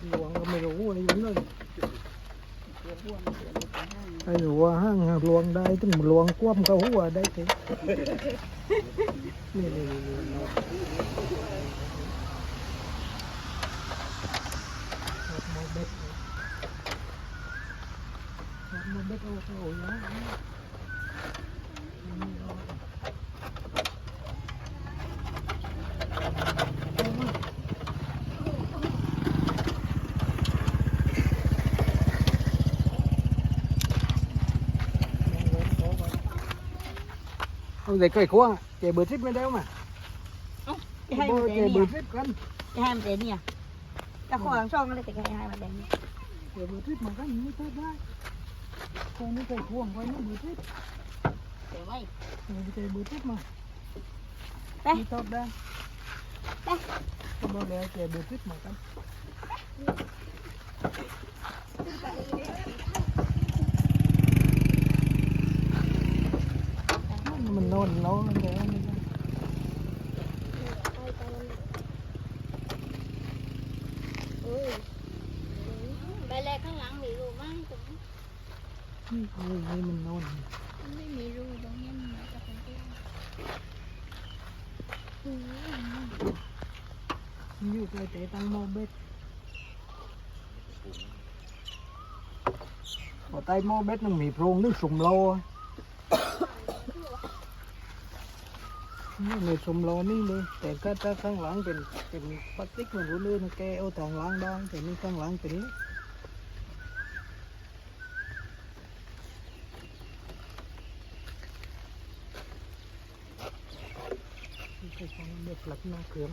หลวงก็ไม่รู้อะไรอย่างนั้นไอ้หัวห้างหลวงได้ถึงหลวงคว่ำก็หัวได้ถึงนี่นี่นี่หมดเบ็ดหมดเบ็ดโอ้โหย Để cây khô, để bữa trip bên đây mà để hai mặt đèn nè. Để hai mặt để nè. cái khô hàng xong rồi, để hai mặt để nè. Để bữa trip mà các nhìn mới tốt ra. Còn nó cây khô, còn nó bữa trip. Để mày. Để bữa trip mà. Đây. Đi tốt ra. Đây. Tôi bảo để bữa trip mà các. นนนนแล้วแล้วใบแรกข้างหลังมีรูมั้งตรงนี้นี่นี่มันโน่นไม่มีรูตรงนี้มันมาจากตรงนี้มันอยู่ใกล้แต่ตังโมเบ็ดพอใต้โมเบ็ดนึงมีโพรงนึงสุ่มโลอ่ะไม่ชมล้อนี่เลยแต่ก็ถ้าข้างหลังเป็นเป็นพลาสติกเหมือนรู้เรื่องแกเอาต่างล้างได้แต่นี่ข้างหลังเป็นนี่ใช้ความเด็กหลับหน้าเครื่อง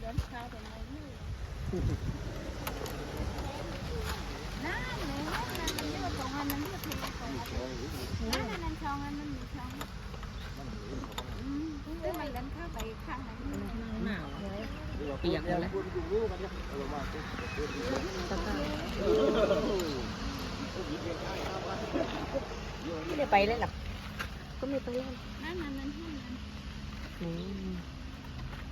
เปียกหมดแล้วไม่ได้ไปเลยหรอก็ไม่ไปเลยนั่นนั่นนั่นนั่น